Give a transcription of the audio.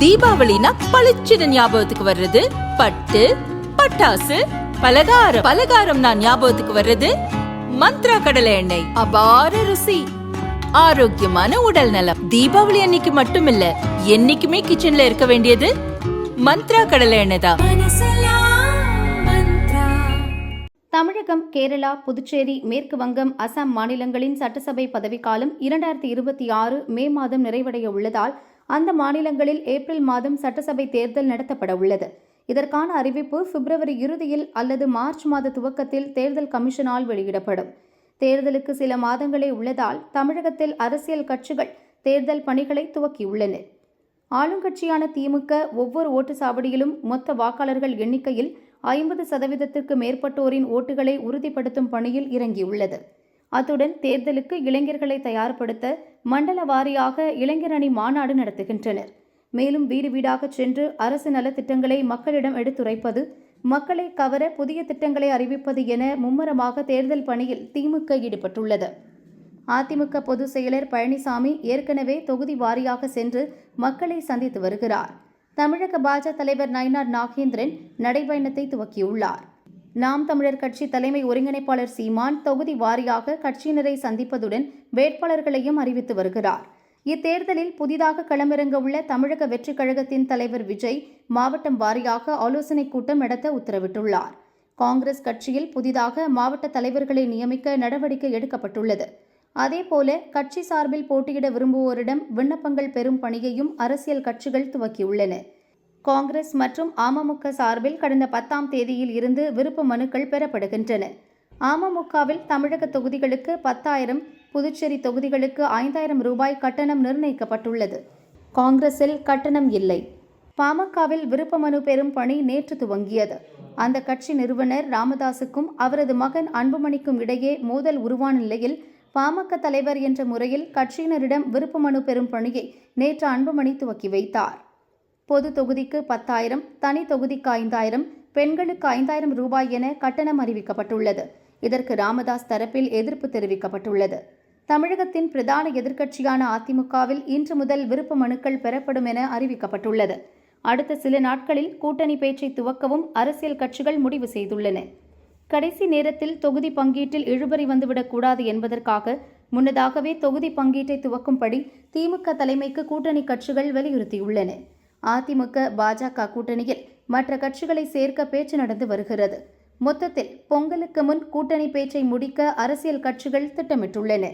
தீபாவளினா பளிச்சுன்னு ஞாபகத்துக்கு வர்றது. பட்டு பட்டாசு பலகாரம். பலகாரம் நான் ஞாபகத்துக்கு வர்றது. மந்த்ரா கடலை எண்ணெய். அபார ருசி. ஆரோக்கியமான உடல் நலம். தீபாவளி அன்னைக்கு மட்டும் இல்ல என்னைக்குமே கிச்சன்ல இருக்க வேண்டியது மந்த்ரா கடலை எண்ணெய் தான். தமிழகம் கேரளா புதுச்சேரி மேற்கு வங்கம் அசாம் மாநிலங்களின் சட்டசபை பதவிக்காலம் இரண்டாயிரத்தி இருபத்தி ஆறு மே மாதம் நிறைவடைய உள்ளதால் அந்த மாநிலங்களில் ஏப்ரல் மாதம் சட்டசபை தேர்தல் நடத்தப்பட உள்ளது. இதற்கான அறிவிப்பு பிப்ரவரி இறுதியில் அல்லது மார்ச் மாத துவக்கத்தில் தேர்தல் கமிஷனால் வெளியிடப்படும். தேர்தலுக்கு சில மாதங்களே உள்ளதால் தமிழகத்தில் அரசியல் கட்சிகள் தேர்தல் பணிகளை துவக்கியுள்ளன. ஆளுங்கட்சியான திமுக ஒவ்வொரு ஓட்டு சாவடியிலும் மொத்த வாக்காளர்கள் எண்ணிக்கையில் ஐம்பது சதவீதத்திற்கு மேற்பட்டோரின் ஓட்டுகளை உறுதிப்படுத்தும் பணியில் இறங்கியுள்ளது. அத்துடன் தேர்தலுக்கு இளைஞர்களை தயார்படுத்த மண்டல வாரியாக இளைஞர் அணி மாநாடு நடத்துகின்றனர். மேலும் வீடு வீடாக சென்று அரசு நலத்திட்டங்களை மக்களிடம் எடுத்துரைப்பது மக்களை கவர புதிய திட்டங்களை அறிவிப்பது என மும்முரமாக தேர்தல் பணியில் திமுக ஈடுபட்டுள்ளது. அதிமுக பொதுச் செயலர் பழனிசாமி ஏற்கனவே தொகுதி வாரியாக சென்று மக்களை சந்தித்து வருகிறார். தமிழக பாஜக தலைவர் நயினார் நாகேந்திரன் நடைபயணத்தை துவக்கியுள்ளார். நாம் தமிழர் கட்சி தலைமை ஒருங்கிணைப்பாளர் சீமான் தொகுதி வாரியாக கட்சியினரை சந்திப்பதுடன் வேட்பாளர்களையும் அறிவித்து வருகிறார். இத்தேர்தலில் புதிதாக களமிறங்க உள்ள தமிழக வெற்றிக் கழகத்தின் தலைவர் விஜய் மாவட்டம் வாரியாக ஆலோசனைக் கூட்டம் நடத்த உத்தரவிட்டுள்ளார். காங்கிரஸ் கட்சியில் புதிதாக மாவட்ட தலைவர்களை நியமிக்க நடவடிக்கை எடுக்கப்பட்டுள்ளது. அதேபோல கட்சி சார்பில் போட்டியிட விரும்புவோரிடம் விண்ணப்பங்கள் பெறும் பணியையும் அரசியல் கட்சிகள் துவக்கியுள்ளன. காங்கிரஸ் மற்றும் அமமுக சார்பில் கடந்த பத்தாம் தேதியில் இருந்து விருப்ப மனுக்கள் பெறப்படுகின்றன. அமமுகவில் தமிழக தொகுதிகளுக்கு பத்தாயிரம் புதுச்சேரி தொகுதிகளுக்கு ஐந்தாயிரம் ரூபாய் கட்டணம் நிர்ணயிக்கப்பட்டுள்ளது. காங்கிரஸில் கட்டணம் இல்லை. பாமகவில் விருப்ப மனு பெறும் பணி நேற்று துவங்கியது. அந்த கட்சி நிறுவனர் ராமதாசுக்கும் அவரது மகன் அன்புமணிக்கும் இடையே மோதல் உருவான நிலையில் பாமக தலைவர் என்ற முறையில் கட்சியினரிடம் விருப்ப மனு பெறும் பணியை நேற்று அன்புமணி துவக்கி வைத்தார். பொது தொகுதிக்கு பத்தாயிரம் தனி தொகுதிக்கு ஐந்தாயிரம் பெண்களுக்கு ஐந்தாயிரம் ரூபாய் என கட்டணம் அறிவிக்கப்பட்டுள்ளது. இதற்கு ராமதாஸ் தரப்பில் எதிர்ப்பு தெரிவிக்கப்பட்டுள்ளது. தமிழகத்தின் பிரதான எதிர்க்கட்சியான அதிமுகவில் இன்று முதல் விருப்ப மனுக்கள் பெறப்படும் என அறிவிக்கப்பட்டுள்ளது. அடுத்த சில நாட்களில் கூட்டணி பேச்சை துவக்கவும் அரசியல் கட்சிகள் முடிவு செய்துள்ளன. கடைசி நேரத்தில் தொகுதி பங்கீட்டில் இழுபறி வந்துவிடக்கூடாது என்பதற்காக முன்னதாகவே தொகுதி பங்கீட்டை துவக்கும்படி திமுக தலைமைக்கு கூட்டணி கட்சிகள் வலியுறுத்தியுள்ளன. அதிமுக பாஜக கூட்டணியில் மற்ற கட்சிகளை சேர்க்க பேச்சு நடந்து வருகிறது. மொத்தத்தில் பொங்கலுக்கு முன் கூட்டணி பேச்சை முடிக்க அரசியல் கட்சிகள் திட்டமிட்டுள்ளன.